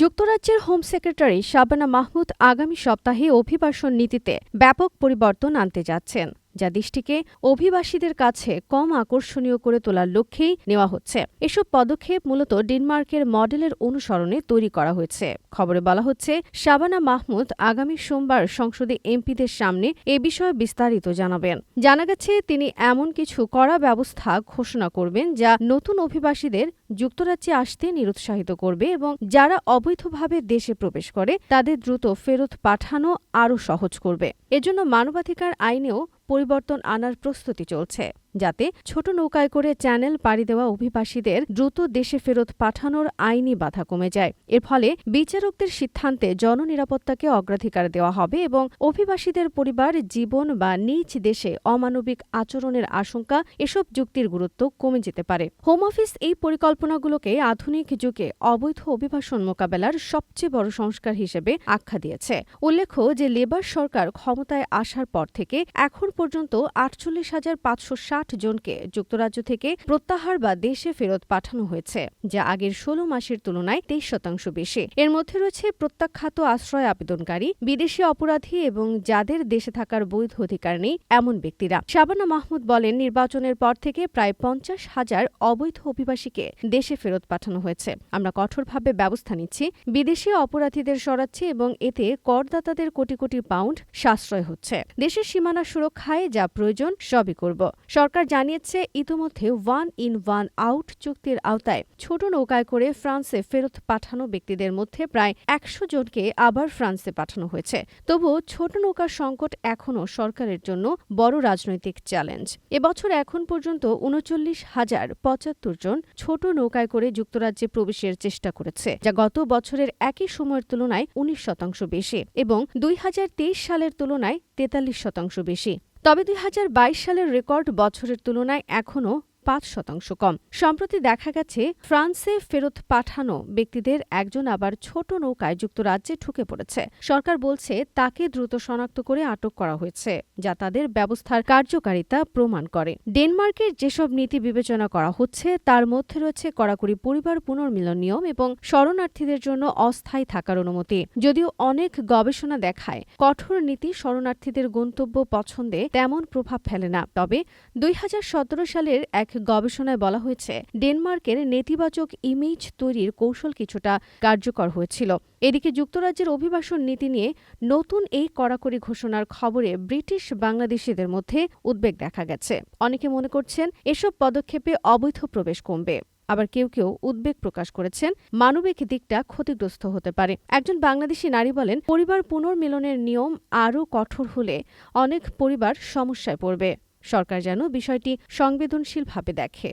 যুক্তরাজ্যের home secretary Shabana Mahmud আগামী সপ্তাহে অভিবাসন নীতিতে ব্যাপক পরিবর্তন আনতে যাচ্ছেন। যা দেশটিকে অভিবাসীদের কাছে কম আকর্ষণীয় করে তোলার লক্ষ্যেই নেওয়া হচ্ছে। এসব পদক্ষেপ মূলত ডেনমার্কের মডেলের অনুসরণে তৈরি করা হয়েছে। খবরে বলা হচ্ছে, শাবানা মাহমুদ আগামী সোমবার সংসদে এমপিদের সামনে এ বিষয়ে বিস্তারিত জানাবেন। জানা গেছে, তিনি এমন কিছু কড়া ব্যবস্থা ঘোষণা করবেন যা নতুন অভিবাসীদের যুক্তরাজ্যে আসতে নিরুৎসাহিত করবে এবং যারা অবৈধভাবে দেশে প্রবেশ করে তাদের দ্রুত ফেরত পাঠানো আরও সহজ করবে। এজন্য মানবাধিকার আইনেও পরিবর্তন আনার প্রস্তুতি চলছে। যাতে ছোট নৌকায় করে চ্যানেল পাড়ি দেওয়া অভিবাসীদের দ্রুত দেশে ফেরত পাঠানোর আইনি বাধা কমে যায়। এর ফলে বিচারকদের সিদ্ধান্তে জননিরাপত্তাকে অগ্রাধিকার দেওয়া হবে এবং অভিবাসীদের পরিবার, জীবন বা নিজ দেশে অমানবিক আচরণের আশঙ্কা এসব যুক্তির গুরুত্ব কমে যেতে পারে। হোম অফিস এই পরিকল্পনাগুলোকে আধুনিক যুগে অবৈধ অভিবাসন মোকাবেলার সবচেয়ে বড় সংস্কার হিসেবে আখ্যা দিয়েছে। উল্লেখ্য যে, লেবার সরকার ক্ষমতায় আসার পর থেকে এখন পর্যন্ত আটচল্লিশ হাজার পাঁচশো ষাট জনকে যুক্তরাজ্য থেকে প্রত্যাহার বা দেশে ফেরত পাঠানো হয়েছে, যা আগের ষোলো মাসের তুলনায় তেইশ শতাংশ বেশি। এর মধ্যে রয়েছে প্রত্যাখ্যাত আশ্রয় আবেদনকারী, বিদেশি অপরাধী এবং যাদের দেশে থাকার বৈধ অধিকার নেই এমন ব্যক্তিরা। শাবানা মাহমুদ বলেন, নির্বাচনের পর থেকে প্রায় পঞ্চাশ হাজার অবৈধ অভিবাসীকে দেশে ফেরত পাঠানো হয়েছে। আমরা কঠোরভাবে ব্যবস্থা নিচ্ছি, বিদেশি অপরাধীদের সরাচ্ছি এবং এতে করদাতাদের কোটি কোটি পাউন্ড সাশ্রয় হচ্ছে। দেশের সীমানা সুরক্ষায় যা প্রয়োজন সবই করব। সরকার জানিয়েছে ইতিমধ্যে ওয়ান ইন, ওয়ান আউট চুক্তির আওতায় ছোট নৌকায় করে ফ্রান্সে ফেরত পাঠানো ব্যক্তিদের মধ্যে প্রায় একশো জনকে আবার ফ্রান্সে পাঠানো হয়েছে। তবুও ছোট নৌকার সংকট এখনও সরকারের জন্য বড় রাজনৈতিক চ্যালেঞ্জ। এবছর এখন পর্যন্ত উনচল্লিশ হাজার পঁচাত্তর জন ছোট নৌকায় করে যুক্তরাজ্যে প্রবেশের চেষ্টা করেছে, যা গত বছরের একই সময়ের তুলনায় উনিশ শতাংশ বেশি এবং দুই হাজার তেইশ সালের তুলনায় তেতাল্লিশ শতাংশ বেশি। তবে দুই হাজার বাইশ সালের রেকর্ড বছরের তুলনায় এখনও পাঁচ শতাংশ কম। সম্প্রতি দেখা গেছে, ফ্রান্সে ফেরত পাঠানো ব্যক্তিদের একজন আবার ছোট নৌকায় যুক্তরাজ্যে ঢুকে পড়েছে। সরকার বলছে, তাকে দ্রুত শনাক্ত করে আটক করা হয়েছে, যা তাদের ব্যবস্থার কার্যকারিতা প্রমাণ করে। ডেনমার্কের যেসব নীতি বিবেচনা করা হচ্ছে, তার মধ্যে রয়েছে কড়াকড়ি পরিবার পুনর্মিলন নিয়ম এবং শরণার্থীদের জন্য অস্থায়ী থাকার অনুমতি। যদিও অনেক গবেষণা দেখায়, কঠোর নীতি শরণার্থীদের গন্তব্য পছন্দে তেমন প্রভাব ফেলে না। তবে দুই হাজার সতেরো সালের এক গবেষণায় বলা হয়েছে, ডেনমার্কের নেতিবাচক ইমেজ তৈরির কৌশল কিছুটা কার্যকর হয়েছিল। এদিকে যুক্তরাজ্যের অভিবাসন নীতি নিয়ে নতুন এই কড়াকড়ি ঘোষণার খবরে ব্রিটিশ বাংলাদেশিদের মধ্যে উদ্বেগ দেখা গেছে। অনেকে মনে করছেন, এসব পদক্ষেপে অবৈধ প্রবেশ কমবে। আবার কেউ কেউ উদ্বেগ প্রকাশ করেছেন, মানবিক দিকটা ক্ষতিগ্রস্ত হতে পারে। একজন বাংলাদেশি নারী বলেন, পরিবার পুনর্মিলনের নিয়ম আরও কঠোর হলে অনেক পরিবার সমস্যায় পড়বে। সরকার যেন বিষয়টি সংবেদনশীলভাবে দেখে।